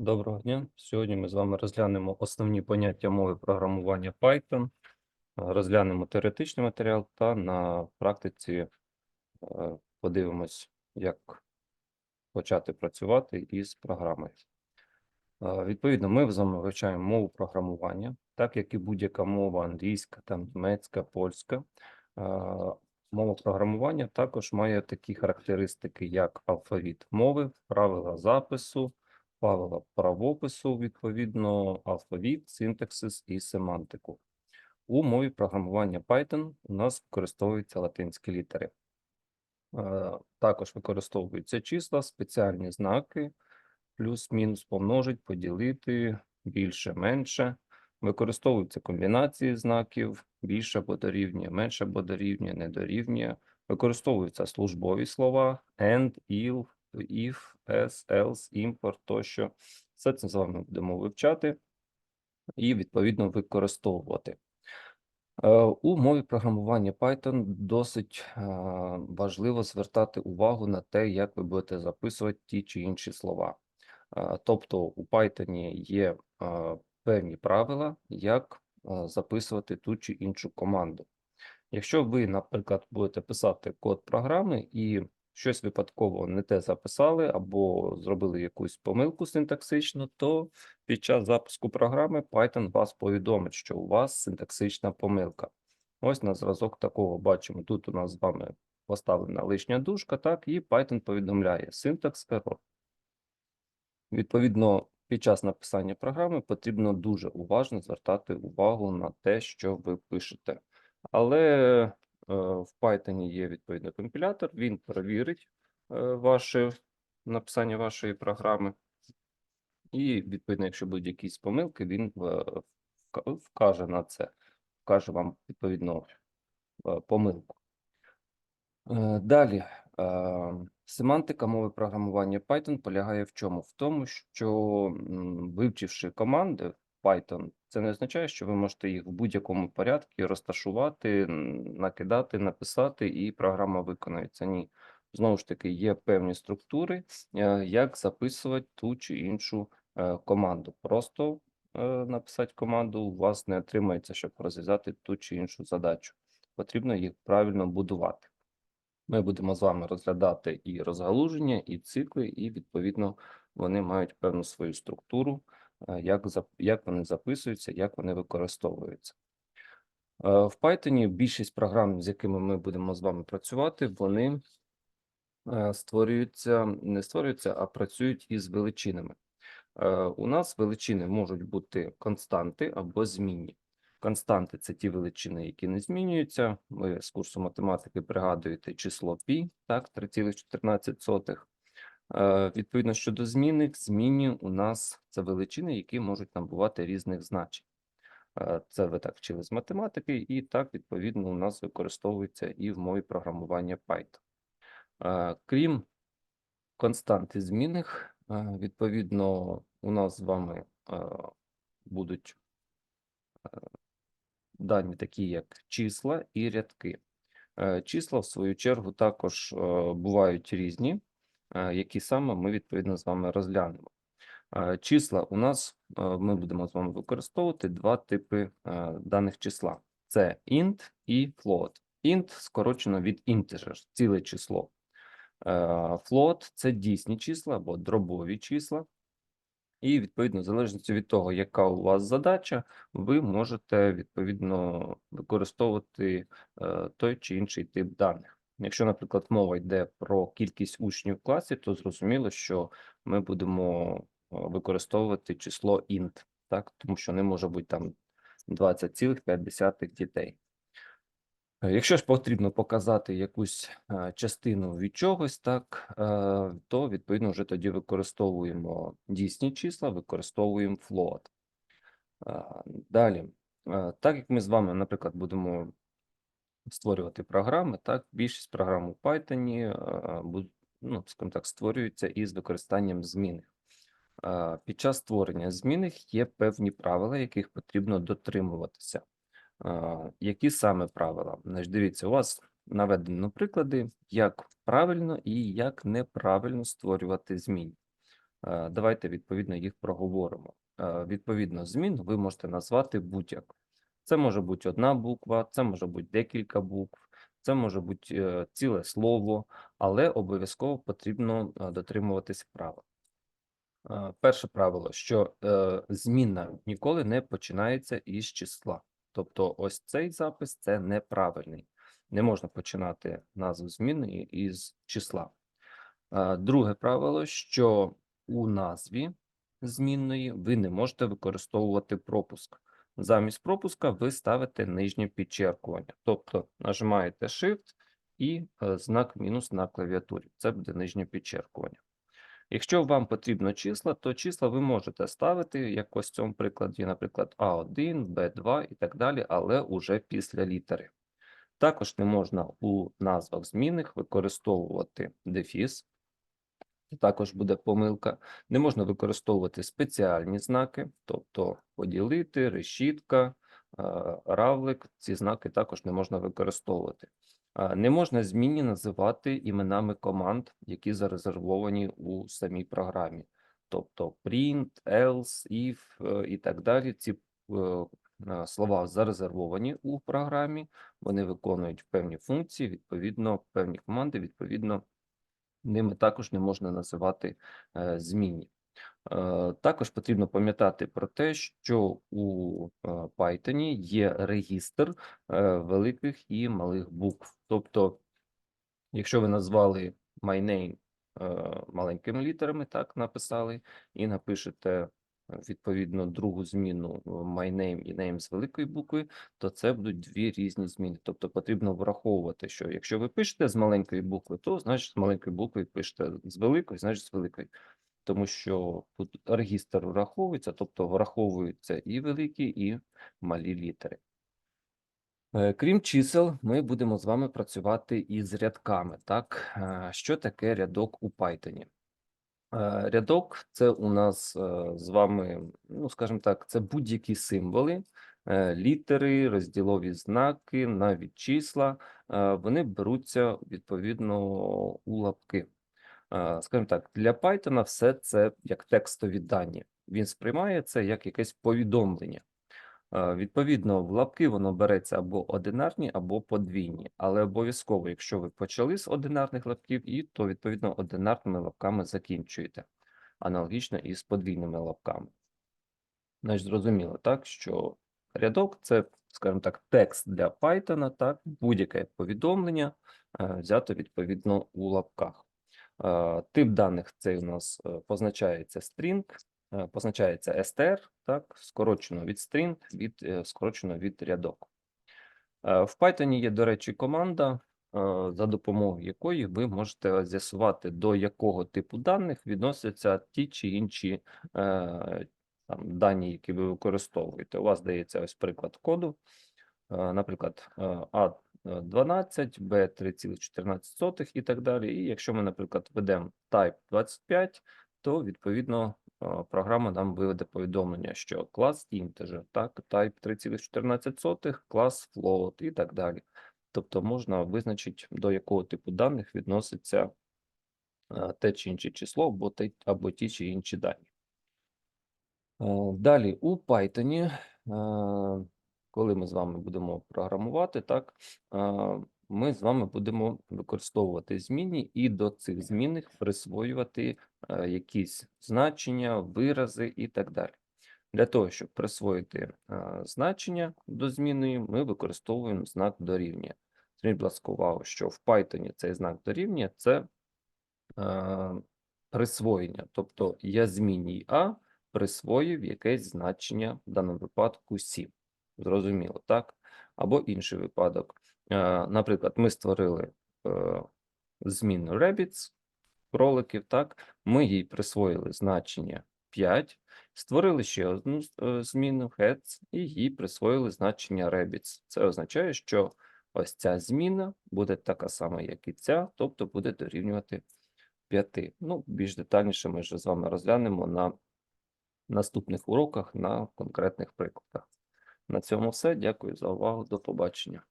Доброго дня. Сьогодні ми з вами розглянемо основні поняття мови програмування Python, розглянемо теоретичний матеріал та на практиці е, подивимось, як почати працювати із програмою. Е, Відповідно, ми з вами вивчаємо мову програмування, так як і будь-яка мова англійська, там німецька, польська. Е, Мова програмування також має такі характеристики, як алфавіт мови, правила запису, правила правопису, відповідно, алфавіт, синтаксис і семантику. У мові програмування Python у нас використовуються латинські літери. Е, Також використовуються числа, спеціальні знаки, плюс-мінус, помножить, поділити, більше, менше. Використовуються комбінації знаків, більше або дорівнює, менше або дорівнює, не дорівнює. Використовуються службові слова and, il, if, as, else, import тощо. Все це з вами будемо вивчати і відповідно використовувати. Е, У мові програмування Python досить е, важливо звертати увагу на те, як ви будете записувати ті чи інші слова. Е, Тобто у Python є певні правила, як записувати ту чи іншу команду. Якщо ви, наприклад, будете писати код програми і щось випадково не те записали або зробили якусь помилку синтаксичну, то під час запуску програми Python вас повідомить, що у вас синтаксична помилка. Ось на зразок такого бачимо. Тут у нас з вами поставлена лишня дужка, так, і Python повідомляє syntax error. Відповідно, під час написання програми потрібно дуже уважно звертати увагу на те, що ви пишете. Але в Python є відповідний компілятор, він перевірить е, ваше написання вашої програми. І, відповідно, якщо будуть якісь помилки, він е, вкаже на це, вкаже вам відповідно е, помилку. Е, Далі, е, семантика мови програмування Python полягає в чому? В тому, що вивчивши команди Python, це не означає, що ви можете їх в будь-якому порядку розташувати, накидати, написати, і програма виконається. Ні. Знову ж таки, є певні структури, е, як записувати ту чи іншу е, команду. Просто е, написати команду у вас не отримається, щоб розв'язати ту чи іншу задачу. Потрібно їх правильно будувати. Ми будемо з вами розглядати і розгалуження, і цикли, і відповідно вони мають певну свою структуру, як, зап- як вони записуються, як вони використовуються. Е, В Python більшість програм, з якими ми будемо з вами працювати, вони е, створюються, не створюються, а працюють із величинами. Е, У нас величини можуть бути константи або змінні. Константи це ті величини, які не змінюються. Ви з курсу математики пригадуєте число π, так, 3,14. Е, Відповідно, щодо змінних, змінні у нас це величини, які можуть набувати різних значень. Е, Це ви так вчили з математики, і так, відповідно, у нас використовується і в мові програмування Python. Е, Крім констант і змінних, відповідно, у нас з вами будуть дані такі, як числа і рядки. Числа, в свою чергу, також бувають різні, які саме ми відповідно з вами розглянемо. Е, Числа у нас е, ми будемо з вами використовувати два типи е, даних числа: це int і float. Int скорочено від integer, ціле число. Е, Float – це дійсні числа або дробові числа. І, відповідно, в залежності від того, яка у вас задача, ви можете відповідно використовувати е, той чи інший тип даних. Якщо, наприклад, мова йде про кількість учнів в класі, то зрозуміло, що ми будемо е, використовувати число int, так? тому що не може бути там 20,5 дітей. Е, Якщо ж потрібно показати якусь е, частину від чогось, так, то відповідно вже тоді використовуємо дійсні числа, використовуємо float. Далі, так як ми з вами, наприклад, будемо створювати програми, так, більшість програм у Python, ну, скажімо так, створюються із використанням змінних. Під час створення змінних є певні правила, яких потрібно дотримуватися. Які саме правила? Дивіться, у вас наведено приклади, як правильно і як неправильно створювати зміни. Давайте відповідно їх проговоримо. Відповідно, змін ви можете назвати будь-як. Це може бути одна буква, це може бути декілька букв, це може бути е, ціле слово, але обов'язково потрібно е, дотримуватись правил. Е, Перше правило, що зміна ніколи не починається із числа. Тобто, ось цей запис це неправильний. Не можна починати назву зміни із числа. Друге правило, що у назві змінної ви не можете використовувати пропуск. Замість пропуска ви ставите нижнє підчеркування, тобто нажимаєте Shift і е, знак мінус на клавіатурі. Це буде нижнє підчеркування. Якщо вам потрібно числа, то числа ви можете ставити, як ось в цьому прикладі, наприклад, А1, Б2 і так далі, але уже після літери. Також не можна у назвах змінних використовувати дефіс, також буде помилка. Не можна використовувати спеціальні знаки, тобто поділити, решітка, е, равлик. Ці знаки також не можна використовувати. Е, Не можна змінні називати іменами команд, які зарезервовані у самій програмі. Тобто print, else, if е, і так далі. Ці слова зарезервовані у програмі, вони виконують певні функції, відповідно, певні команди, відповідно, ними також не можна називати е, змінні. Е, Також потрібно пам'ятати про те, що у е, Python є регістр великих і малих букв. Тобто, якщо ви назвали my name маленькими літерами, так написали, і напишете відповідно другу зміну е, my name і name з великої букви, то це будуть дві різні зміни. Тобто потрібно враховувати, що якщо ви пишете з маленької букви, то значить з маленької букви пишете з великої, значить з великої. Тому що тут регістр враховується, тобто враховуються і великі, і малі літери. Е, Крім чисел, ми будемо з вами працювати із рядками. Так, Е, що таке рядок у Python? Е, Рядок це у нас е, з вами, ну скажімо так, це будь-які символи, е, літери, розділові знаки, навіть числа. Вони беруться відповідно у лапки. Скажімо так, для Python все це як текстові дані. Він сприймає це як якесь повідомлення. Е, Відповідно, в лапки воно береться або одинарні, або подвійні, але обов'язково, якщо ви почали з одинарних лапків, і то відповідно одинарними лапками закінчуєте, аналогічно і з подвійними лапками. Значить, зрозуміло, так, що рядок це, скажімо так, текст для Python, так, будь-яке повідомлення е, взято відповідно у лапках. Е, Тип даних цей у нас позначається string, позначається str, так, скорочено від string, від, е, скорочено від рядок. Е, В Python є, до речі, команда, е, за допомогою якої ви можете з'ясувати, до якого типу даних відносяться ті чи інші е, там, дані, які ви використовуєте. У вас дається ось приклад коду, е, наприклад, е, A12, B3,14 і так далі. І якщо ми, наприклад, введемо type 25, то відповідно е, програма нам виведе повідомлення, що клас integer, так, type 3,14, клас float і так далі. Тобто можна визначити, до якого типу даних відноситься те чи інше число або, те, або ті чи інші дані. Далі у Python, коли ми з вами будемо програмувати, так, ми з вами будемо використовувати змінні і до цих змінних присвоювати е, якісь значення, вирази і так далі. Для того, щоб присвоїти е, значення до зміни, ми використовуємо знак дорівнює. Зверніть, будь ласка, увагу, що в Python цей знак дорівнює – це е, присвоєння. Тобто я змінній А присвоїв якесь значення, в даному випадку 7. Зрозуміло, так? Або інший випадок. Е, Наприклад, ми створили е, зміну rabbits, кроликів, так? Ми їй присвоїли значення 5, створили ще одну е, зміну heads і їй присвоїли значення rabbits. Це означає, що ось ця зміна буде така сама, як і ця, тобто буде дорівнювати 5. Ну, більш детальніше ми вже з вами розглянемо на наступних уроках на конкретних прикладах. На цьому все. Дякую за увагу. До побачення.